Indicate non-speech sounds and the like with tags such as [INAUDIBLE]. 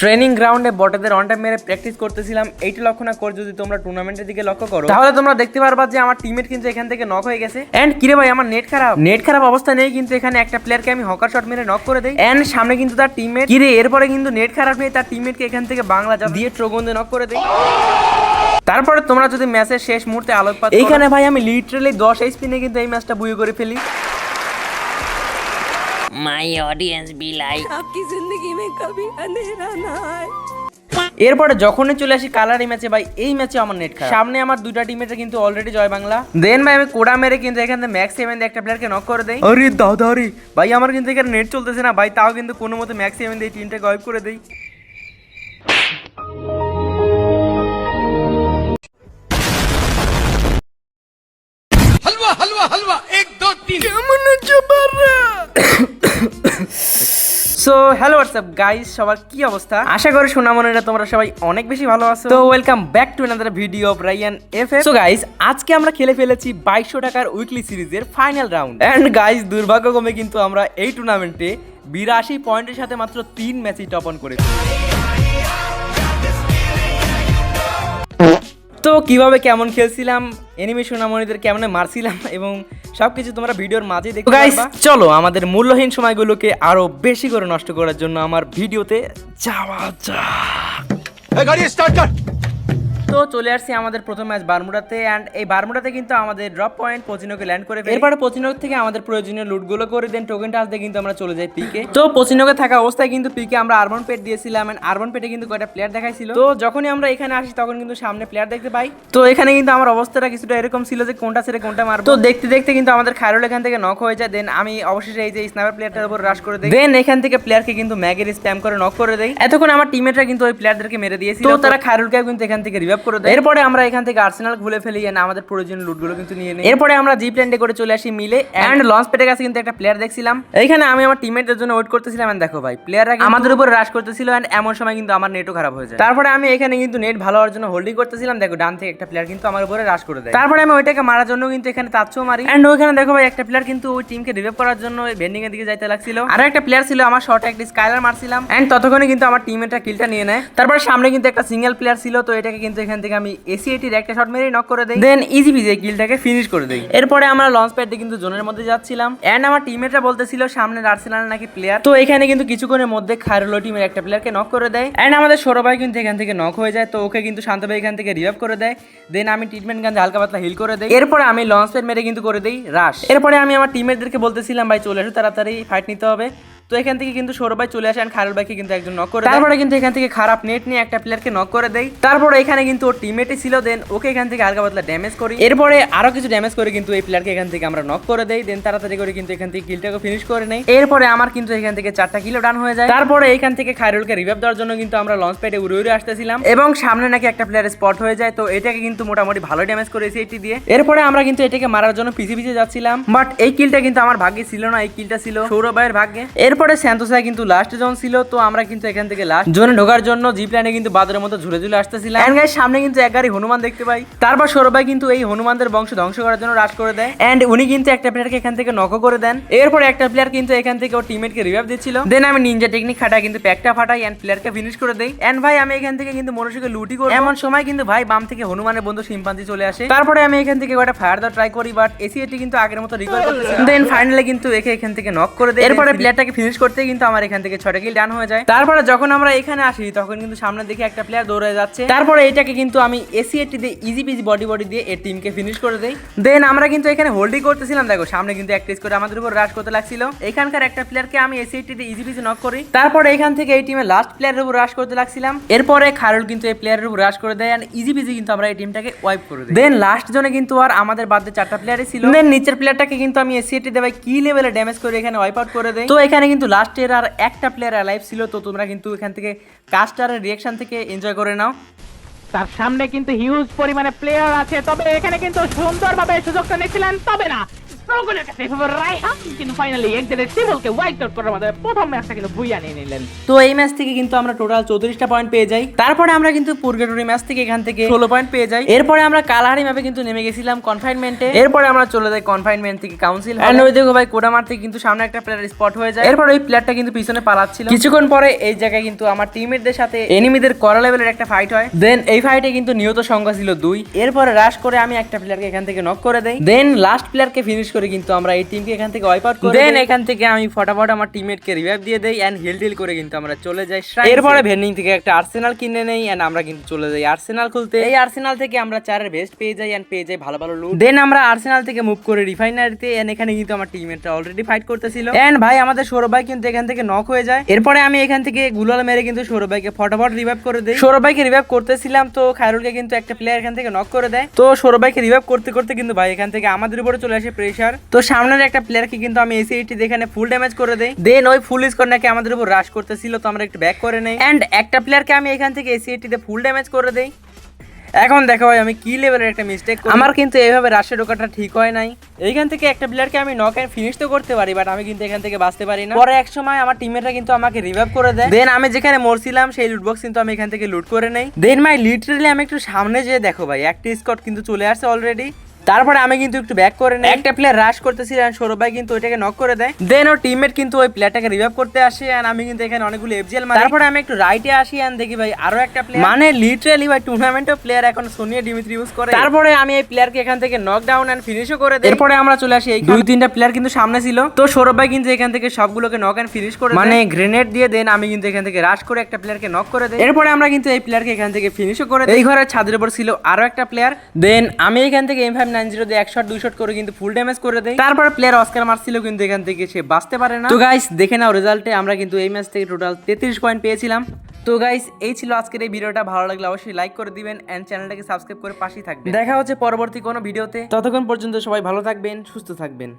Training গ্রাউন্ডে বটেদের on time মেরে প্র্যাকটিস করতেছিলাম এইটা লক্ষ্য না করে যদি তোমরা টুর্নামেন্টের দিকে লক্ষ্য করো। তাহলে তোমরা দেখতে পারবা যে আমার টিমের কিন্তু এখান থেকে নক হয়ে গেছে। এন্ড কিরে ভাই আমার নেট খারাপ। নেট খারাপ অবস্থা নেই কিন্তু এখানে একটা প্লেয়ারকে আমি হকার শট মেরে নক করে দেই। এন্ড সামনে কিন্তু তার টিমমেট কিরে এরপরে কিন্তু নেট খারাপ নেই তার টিমমেটকে এখান থেকে বাংলা দিয়ে ট্রোগন্দে নক করে দেই। তারপরে তোমরা যদি ম্যাচের শেষ মুহূর্তে আলোকপাত এইখানে ভাই আমি লিটারালি দশ এইচপি নিয়ে কিন্তু এই ম্যাচটা বুয়ে করে ফেলি। মাই অডিয়েন্স বি লাইক আপকি জিন্দগি মে কবি আন্ধেরা না আয় এরপরে যখনই চলে আসি কালার এই ম্যাচে ভাই এই ম্যাচে আমার নেট খারাপ। সামনে আমার দুইটা টিমের কিন্তু অলরেডি জয় বাংলা। দেন ভাই আমি কোড়া মেরে কিন্তু এখান থেকে ম্যাক্স সেভেন একটা প্লেয়ারকে নক করে দেই। আরে দাদা রে ভাই আমার কিন্তু এখানে নেট চলতেছে না। ভাই তাও কিন্তু কোনো মতো ম্যাক্স সেভেন দিয়ে টিমটাকে গায়েব করে দেই। হালুয়া হালুয়া হালুয়া। এক দো তিন। কেমন আছো বাবা সো হ্যালো হোয়াটসঅ্যাপ গাইস সবার কি অবস্থা? আশা করি সোনামনেরা তোমরা সবাই অনেক বেশি ভালো আছো। তো welcome back to another video of Raiyan F so guys আজকে আমরা খেলে ফেলেছি বাইশশো টাকার উইকলি সিরিজের ফাইনাল রাউন্ড অ্যান্ড গাইজ দুর্ভাগ্যক্রমে কিন্তু আমরা এই টুর্নামেন্টে বিরাশি পয়েন্টের সাথে মাত্র তিন ম্যাচই টপন করেছি। তো কীভাবে কেমন খেলছিলাম অ্যানিমেশন আমাদের কেমন মারছিলাম [LAUGHS] এবং সব কিছু তোমরা ভিডিওর মাঝে দেখো গাইস চলো আমাদের মূল্যহীন সময়গুলোকে আরও বেশি করে নষ্ট করার জন্য আমার ভিডিওতে যাওয়া যাক। গাড়ি স্টার্ট কর। তো চলে আসছি আমাদের প্রথম ম্যাচ বারমুডাতে অ্যান্ড এই বারমুডাতে কিন্তু আমাদের ড্রপ পয়েন্ট পচিনোকে ল্যান্ড করে। এরপরে পচিনোক থেকে আমাদের প্রয়োজনীয় লুটগুলো করে দেন টোকেন টাচ দিয়ে কিন্তু আমরা চলে যাই পিকে তো পচিনোকে থাকা অবস্থায় কিন্তু পিকে আমরা আরবন পেট দিয়েছিলাম এন্ড আরবন পেটে কিন্তু কয়টা প্লেয়ার দেখাইছিল? তো যখনই আমরা এখানে আসি তখন কিন্তু সামনে প্লেয়ার দেখতে পাই। তো এখানে কিন্তু আমার অবস্থাটা কিছুটা এরকম ছিল যে কোনটা ছেড়ে কোনটা মারবো। তো দেখতে দেখতে কিন্তু আমাদের খায়রুল এখান থেকে নক হয়ে যায় দেন আমি অবশেষে এই যে স্নাইপার প্লেয়ারটার উপর রাশ করে দেই। দেন এখান থেকে প্লেয়ারকে কিন্তু ম্যাগের স্প্যাম করে নক করে দেয় এতক্ষণ আমার টিমমেটরা কিন্তু ওই প্লেয়ারদেরকে মেরে দিয়েছিল। তো তারা খায়রুলকে কিন্তু এখান থেকে রিভাইভ করে দেয়। এরপরে আমরা এখান থেকে আর্সেনাল খুলে ফেলি and আমাদের প্রয়োজনীয় লুটগুলো কিন্তু নিয়ে নিই। এরপরে আমরা জিপ ল্যান্ডে করে চলে আসি মিলে এন্ড লঞ্চ পেটের কাছে কিন্তু একটা প্লেয়ার দেখছিলাম। এইখানে আমি আমার টিমমেটদের জন্য ওয়েট করতেছিলাম and দেখো ভাই প্লেয়াররা আমাদের উপর রাশ করতেছিল এন্ড এমন সময় কিন্তু আমার নেটও খারাপ হয়ে যায়। তারপরে আমি এখানে কিন্তু নেট ভালো হওয়ার জন্য হোল্ডিং করতেছিলাম। দেখো ডান থেকে একটা প্লেয়ার কিন্তু আমার উপরে রাশ করে দেয়। তারপরে আমি ওইটাকে মারার জন্য কিন্তু এখানে তাচ্ছও মারি। এন্ড ওইখানে দেখো ভাই একটা প্লেয়ার কিন্তু ওই টিমকে রিভাইভ করার জন্য বেন্ডিং এর দিকে যাইতে লাগছিল। আর একটা প্লেয়ার ছিল আমার শর্ট একটা স্কাইলার মারছিলাম। এন্ড ততক্ষণে কিন্তু আমার টিমমেটটা কিলটা নিয়ে নেয়। তারপরে সামনে কিন্তু একটা সিঙ্গেল প্লেয়ার ছিল তো এটাকে কিন্তু এখান থেকে আমি এসি এটির একটা শট মেরে নক করে দেই। দেন ইজি পিজি কিলটাকে ফিনিশ করে দেই। এরপরে আমরা লঞ্চ প্যাড দিয়ে কিন্তু জোনের মধ্যে যাচ্ছিলাম। এন্ড আমার টিমমেটরা বলতেছিল সামনে আর্সেনাল নাকি প্লেয়ার তো এখানে কিন্তু কিছুক্ষণের মধ্যে খায়রুল টিমের একটা প্লেয়ারকে নক করে দেয়। এন্ড আমাদের সৌরভ ভাই কিন্তু এখান থেকে নক হয়ে যায় তো ওকে কিন্তু শান্ত ভাই এখান থেকে রিভাইভ করে দেয়। দেন আমি ট্রিটমেন্ট গান হালকা পাতলা হিল করে দেই। এরপরে আমি লঞ্চ প্যাড মেরে কিন্তু করে দেই রাশ এরপরে আমি আমার টিমমেটদেরকে বলতেছিলাম ভাই চলে আসো তাড়াতাড়ি ফাইট নিতে হবে। তো এখান থেকে কিন্তু সৌরভ ভাই চলে আসে and খায়রুল ভাইকে কিন্তু একজন নক করে তারপরে কিন্তু এখান থেকে খারাপ নেট নিয়ে একটা প্লেয়ারকে নক করে দেয়। তারপরে এখানে কিন্তু ওর টিমমেটই ছিল দেন ওকে এখান থেকে হালকা পাতলা ড্যামেজ করি। এরপরে আরও কিছু ড্যামেজ করে কিন্তু এই প্লেয়ারকে এখান থেকে আমরা নক করে দেই দেন তাড়াতাড়ি করে কিন্তু এখান থেকে কিলটাকে ফিনিশ করে নেই। এরপরে আমার কিন্তু এখান থেকে চারটা কিলো ডান হয়ে যায়। তারপরে এখান থেকে খায়রুলকে রিভাইভ দেওয়ার জন্য কিন্তু আমরা লঞ্চ প্যাডে উড়ে উড়ে আসতেছিলাম। এবং সামনে নাকি একটা প্লেয়ার স্পট হয়ে যায়, তো এটাকে কিন্তু মোটামুটি ভালো ড্যামেজ করেছি এটি দিয়ে। এরপরে আমরা কিন্তু এটাকে মারার জন্য পিছিয়ে পিছিয়ে যাচ্ছিলাম। বাট এই কিলটা কিন্তু আমার ভাগ্যে ছিল না, এই কিলটা ছিল সৌরভ ভাইয়ের ভাগ্যে। এরপরে স্যান্তোসায় কিন্তু লাস্ট জোন ছিল তো আমরা কিন্তু এখান থেকে লাস্ট জোনে ঢোকার জন্য জিপ লাইনে কিন্তু বাদরের মতো ঝুলে ঝুলে আসতেছিলাম। And guys, সামনে কিন্তু এক গাড়ি হনুমান দেখতে পাই। তারপর সৌরভ ভাই কিন্তু এই হনুমানদের বংশ ধ্বংস করার জন্য রাশ করে দেয়। এন্ড উনি কিন্তু একটা প্লেয়ারকে এখান থেকে নক করে দেন। এরপর একটা প্লেয়ার কিন্তু এখান থেকে ওর টিমমেটকে রিভাইভ দিচ্ছিল। দেন আমি নিনজা টেকনিক খাটাই কিন্তু প্যাকটা ফাটাই এন্ড প্লেয়ারকে ফিনিশ করে দেই। এন্ড ভাই আমি এখান থেকে কিন্তু মনুষ্যকে লুটি করি এমন সময় কিন্তু ভাই বাম থেকে হনুমানের বন্ধু শিম্পাঞ্জি চলে আসে। তারপরে আমি এখান থেকে একটা ফায়ার দেওয়া ট্রাই করি বাট এসি এটি কিন্তু আগের মতো রিকভার করতেছে দেন ফাইনালি কিন্তু একে এখান থেকে নক করে দেয়। এরপরে প্লেয়ারটাকে ফিনিশ করতে কিন্তু আমার এখান থেকে ছটা কিল ডান হয়ে যায়। তারপরে যখন আমরা এখানে আসি, তখন কিন্তু সামনে দেখি একটা প্লেয়ার দৌড়ে যাচ্ছে। তারপরে এটাকে কিন্তু আমি এসি এটি দিয়ে ইজি পিজি বডি বডি দিয়ে এই টিমকে ফিনিশ করে দেই। দেন আমরা কিন্তু এখানে হোল্ডিং করতেছিলাম। দেখো, সামনে কিন্তু এক টেস্ট করে আমাদের উপর রাশ করতে লাগছিল। এখানকার একটা প্লেয়ারকে আমি এসি এটি দিয়ে ইজি পিজি নক করি। তারপরে এখান থেকে এই টিমের লাস্ট প্লেয়ারের উপর রাশ করতে লাগছিলাম। এরপরে খারুল কিন্তু এই প্লেয়ারের উপর রাশ করে দেয়। ইজি পিজি কিন্তু আমরা এই টিমটাকে ওয়াইপ করে দিই। দেন লাস্ট জনে কিন্তু আর আমাদের বাদে চারটা প্লেয়ারই ছিল। দেন নিচের প্লেয়ারটাকে কিন্তু আমি এসি এটি দেবাই কি লেভেলে ড্যামেজ করে এখানে ওয়াইপ আউট করে দেই। তো এখানে কিন্তু লাস্টের আর একটা প্লেয়ার অ্যালাইভ ছিল, তো তোমরা কিন্তু এখান থেকে কাস্টারের রিয়াকশন থেকে এনজয় করে নাও। তার সামনে কিন্তু হিউজ পরিমাণে প্লেয়ার আছে, তবে এখানে কিন্তু সুন্দরভাবে সুযোগটা নিয়েছিলেন, তবে না। সকলের কাছে এভাবে রায়হান কিন্তু ফাইনালি একজনের টেবলকে হোয়াইট আউট করার মাধ্যমে প্রথম ম্যাচটা কিন্তু বুইয়া নিয়ে নিলেন। তো এই ম্যাচ থেকে কিন্তু আমরা টোটাল চৌত্রিশটা পয়েন্ট পেয়ে যাই। তারপরে আমরা কিন্তু পুরগেটরি ম্যাচ থেকে এখান থেকে ষোলো পয়েন্ট পেয়ে যাই। এরপরে আমরা কালাহারি ম্যাপে কিন্তু নেমে গেছিলাম কনফাইনমেন্টে এরপরে আমরা চলে যাই কনফাইনমেন্ট থেকে কাউন্সিল এন্ড ওই দেখো ভাই কোডামার থেকে কিন্তু সামনে একটা প্লেয়ার স্পট হয়ে যায়। এরপর ওই প্লেয়ারটা কিন্তু পিছনে পালাচ্ছিল। কিছুক্ষণ পরে এই জায়গায় কিন্তু আমার টিমমেটদের সাথে এনিমিদের করা লেভেলের একটা ফাইট হয়। দেন এই ফাইটে কিন্তু নিহত সংখ্যা ছিল দুই। এরপরে রাশ করে আমি একটা প্লেয়ারকে এখান থেকে নক করে দেই। দেন লাস্ট প্লেয়ারকে ফিনিশ করে কিন্তু আমরা এই টিমকে এখান থেকে ওয়াইপ আউট করে দেন এখান থেকে আমি ফটাফট আমার টিমমেটকে রিভাইভ দিয়ে দেই এন্ড হিল টিল করে কিন্তু আমরা চলে যাই এরপরে ভেন্ডিং থেকে একটা আর্সেনাল কিনে নেই এন্ড আমরা কিন্তু চলে যাই আর্সেনাল খুলতে। এই আর্সেনাল থেকে আমরা চারের বেস্ট পেয়ে যাই এন্ড পেয়ে যাই ভালো ভালো লুট দেন আমরা আর্সেনাল থেকে মুভ করে রিফাইনারিতে এন্ড এখানে কিন্তু আমার টিমমেটরা অলরেডি ফাইট করতেছিল। এন্ড ভাই আমাদের সৌরভ ভাই কিন্তু এখান থেকে নক হয়ে যায়। এরপরে আমি এখান থেকে গুলাল মেরে কিন্তু সৌরভ ভাইকে ফটাফট রিভাইভ করে দেই। সৌরভ ভাইকে রিভাইভ করতেছিলাম তো খায়রুলকে কিন্তু একটা প্লেয়ার এখান থেকে নক করে দেয়। তো সৌরভ ভাইকে রিভাইভ করতে করতে কিন্তু ভাই এখান থেকে আমাদের উপরে চলে আসে প্রেশার তো সামনের একটা প্লেয়ারকে কিন্তু আমি এসি এইটি এখানে ফুল ড্যামেজ করে দেই। দেন ওই ফুল স্কোর নাকি আমাদের উপর রাশ করতেছিল, তো আমরা একটু ব্যাক করে নেই। এন্ড একটা প্লেয়ারকে আমি এখান থেকে এসি এইটিতে ফুল ড্যামেজ করে দেই। এখন দেখো ভাই, আমি কি লেভেলের একটা মিস্টেক আমার কিন্তু এইভাবে রাশে ঢোকাটা ঠিক হয় নাই। এইখান থেকে একটা প্লেয়ারকে আমি নক এন্ড ফিনিশ তো করতে পারি বাট আমি কিন্তু এখান থেকে বাঁচতে পারি না। পরে এক সময় আমার টিমেরা কিন্তু আমাকে রিভাইভ করে দেয়। দেন আমি যেখানে মরছিলাম, সেই লুট বক্স কিন্তু আমি এখান থেকে লুট করে নেই। দেন মাই লিটারেলি আমি একটু সামনে যেয়ে দেখো ভাই, একটা স্কট কিন্তু চলে আসছে অলরেডি তারপরে আমি কিন্তু একটু ব্যাক করে নেই। একটা প্লেয়ার রাশ করতেছিল সৌরভ ভাই কিন্তু ওইটাকে নক করে দেয়। দেন ওর টিমমেট কিন্তু ওই প্লেয়ারটাকে রিভাইভ করতে আসে and আমি কিন্তু এখানে অনেকগুলো এফজিএল মারি। তারপরে আমি একটু রাইটে আসি and দেখি ভাই আরও একটা প্লেয়ার মানে লিটারালি ভাই টুর্নামেন্টও প্লেয়ার এখন সোনিয়া ডিমিত্রি ইউজ করে। তারপরে আমি এই প্লেয়ারকে এখান থেকে নক ডাউন এন্ড ফিনিশও করে দেই। এরপরে আমরা চলে আসি এই দুই তিনটা প্লেয়ার কিন্তু সামনে ছিল। তো সৌরভ ভাই কিন্তু এখান থেকে সবগুলোকে নক এন্ড ফিনিশ করে মানে গ্রেনেড দিয়ে দেন আমি কিন্তু এখান থেকে রাশ করে একটা প্লেয়ারকে নক করে দেই। এরপরে আমরা কিন্তু এই প্লেয়ারকে এখান থেকে ফিনিশও করে দেই। এই ঘরের ছাদের উপর ছিল আরও একটা প্লেয়ার দেন আমি এখান থেকে এম ফাইভ নাইন জিরো দিয়ে এক শট দুই শট করে কিন্তু ফুল ড্যামেজ করে দেয়। তারপরে প্লেয়ার অস্কার মারছিল কিন্তু এখান থেকে সে বাঁচতে পারে না। তো গাইস দেখে নাও রেজাল্টে আমরা কিন্তু এই ম্যাচ থেকে টোটাল তেত্রিশ পয়েন্ট পেয়েছিলাম। তো গাইস এই ছিল আজকের এই ভিডিওটা। ভালো লাগলে অবশ্যই লাইক করে দিবেন এন্ড চ্যানেলটাকে সাবস্ক্রাইব করে পাশেই থাকবেন। দেখা হচ্ছে পরবর্তী কোনো ভিডিওতে। ততক্ষণ পর্যন্ত সবাই ভালো থাকবেন সুস্থ থাকবেন।